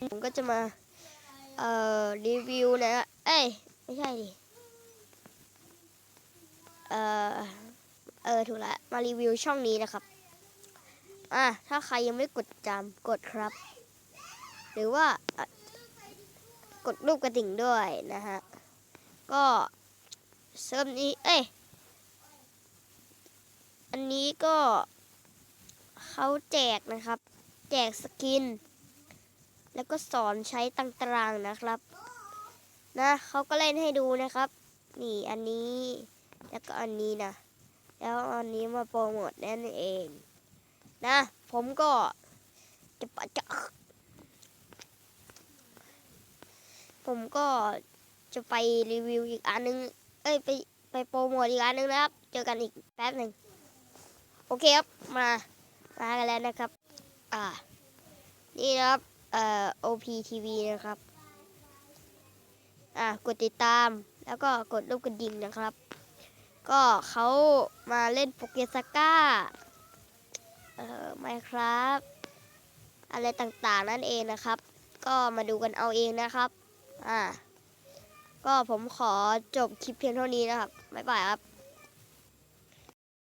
ผมก็จะมา เอ่อ รีวิวนะเอ้ย ไม่ใช่ดิ เอ่อ เออ ถูกละมารีวิวช่องนี้นะครับ อะ ถ้าใครยังไม่กดจำกดครับ หรือว่ากดรูปกระดิ่งด้วยนะฮะ ก็เซิร์ฟนี้ เอ้ย อันนี้ก็เขาแจกนะครับ แจกสกิน แล้วก็สอนใช้ต่างๆนะครับ นะเขาก็เล่นให้ดูนะครับ นี่อันนี้ แล้วก็อันนี้นะแล้วอันนี้มาโปรโมทนั่นเอง นะ ผมก็จะปะจะผมก็จะไปรีวิวอีกอันนึง เอ้ยไปไปโปรโมทอีกอันนึงนะครับ เจอกันอีกแป๊บหนึ่งโอเคครับ มา มากันแล้วนะครับ อ่า นี่นะครับ เอ่อ OPTV นะครับ อะกดติดตามแล้วก็กดรูปกระดิ่งนะครับ ก็เขามาเล่นโปเกสก้าเอ่อไม่ครับ อะไรต่างๆนั่นเองนะครับ ก็มาดูกันเอาเองนะครับ อ่า ก็ผมขอจบคลิปเพียงเท่านี้นะครับ บ๊ายบายครับ